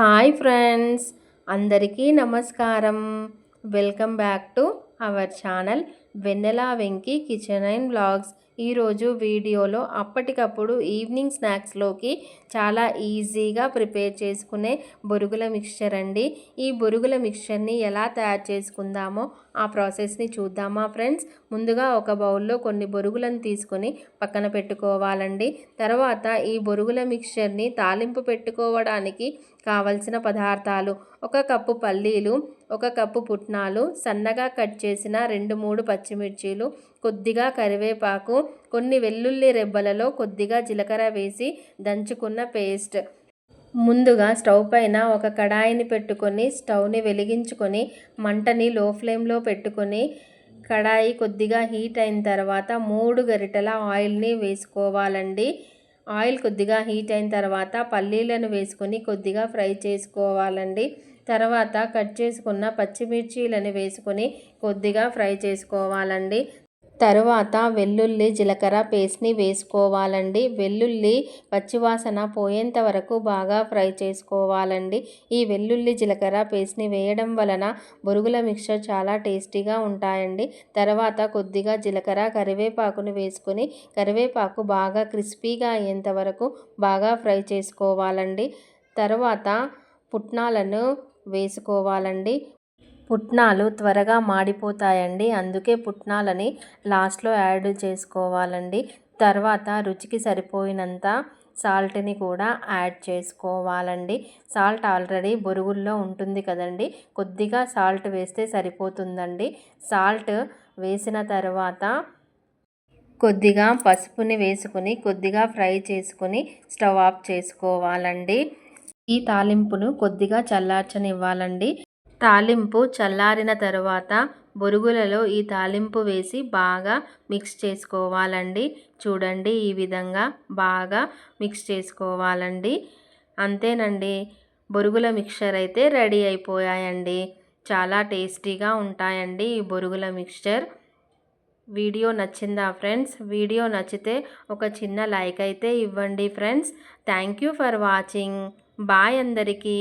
Hi friends అందరికీ నమస్కారం. Welcome back to our channel Vennela Venki kitchen and blogs ఈరోజు వీడియోలో అప్పటికప్పుడు ఈవినింగ్ స్నాక్స్లోకి చాలా ఈజీగా ప్రిపేర్ చేసుకునే బొరుగుల మిక్చర్ అండి. ఈ బొరుగుల మిక్చర్ని ఎలా తయారు చేసుకుందామో ఆ ప్రాసెస్ని చూద్దామా ఫ్రెండ్స్? ముందుగా ఒక బౌల్లో కొన్ని బొరుగులను తీసుకొని పక్కన పెట్టుకోవాలండి. తర్వాత ఈ బొరుగుల మిక్చర్ని తాలింపు పెట్టుకోవడానికి కావలసిన పదార్థాలు ఒక కప్పు పల్లీలు ఒక కప్పు పుట్నాలు సన్నగా కట్ చేసిన రెండు మూడు పచ్చిమిర్చీలు కొద్దిగా కరివేపాకు కొన్ని వెల్లుల్లి రెబ్బలలో కొద్దిగా జీలకర్ర వేసి దంచుకున్న పేస్ట్. ముందుగా స్టవ్ పైన ఒక కడాయిని పెట్టుకొని స్టవ్ని వెలిగించుకొని మంటని లో ఫ్లేమ్లో పెట్టుకొని కడాయి కొద్దిగా హీట్ అయిన తర్వాత మూడు గరిటెల ఆయిల్ని వేసుకోవాలండి. ఆయిల్ కొద్దిగా హీట్ అయిన తర్వాత పల్లీలను వేసుకొని కొద్దిగా ఫ్రై చేసుకోవాలండి. తర్వాత కట్ చేసుకున్న పచ్చిమిర్చీలను వేసుకొని కొద్దిగా ఫ్రై చేసుకోవాలండి. తరువాత వెల్లుల్లి జీలకర్ర పేస్ట్ని వేసుకోవాలండి. వెల్లుల్లి పచ్చివాసన పోయేంత వరకు బాగా ఫ్రై చేసుకోవాలండి. ఈ వెల్లుల్లి జీలకర్ర పేస్ట్ని వేయడం వలన బొరుగుల మిక్చర్ చాలా టేస్టీగా ఉంటాయండి. తర్వాత కొద్దిగా జీలకర్ర కరివేపాకును వేసుకొని కరివేపాకు బాగా క్రిస్పీగా అయ్యేంత వరకు బాగా ఫ్రై చేసుకోవాలండి. తర్వాత పుట్నాలను వేసుకోవాలండి. పుట్నాలు త్వరగా మాడిపోతాయండి. అందుకే పుట్నాలని లాస్ట్లో యాడ్ చేసుకోవాలండి. తర్వాత రుచికి సరిపోయినంత సాల్ట్ని కూడా యాడ్ చేసుకోవాలండి. సాల్ట్ ఆల్రెడీ బొరుగుల్లో ఉంటుంది కదండి. కొద్దిగా సాల్ట్ వేస్తే సరిపోతుందండి. సాల్ట్ వేసిన తర్వాత కొద్దిగా పసుపుని వేసుకుని కొద్దిగా ఫ్రై చేసుకొని స్టవ్ ఆఫ్ చేసుకోవాలండి. ఈ తాలింపును కొద్దిగా చల్లార్చనివ్వాలండి. తాలింపు చల్లారిన తర్వాత బొరుగులలో ఈ తాలింపు వేసి బాగా మిక్స్ చేసుకోవాలండి. చూడండి ఈ విధంగా బాగా మిక్స్ చేసుకోవాలండి. అంతేనండి బొరుగుల మిక్చర్ అయితే రెడీ అయిపోయాయండి. చాలా టేస్టీగా ఉంటాయండి ఈ బొరుగుల మిక్చర్ వీడియో నచ్చిందా ఫ్రెండ్స్? వీడియో నచ్చితే ఒక చిన్న లైక్ అయితే ఇవ్వండి friends. Thank you for watching. Bye అందరికీ.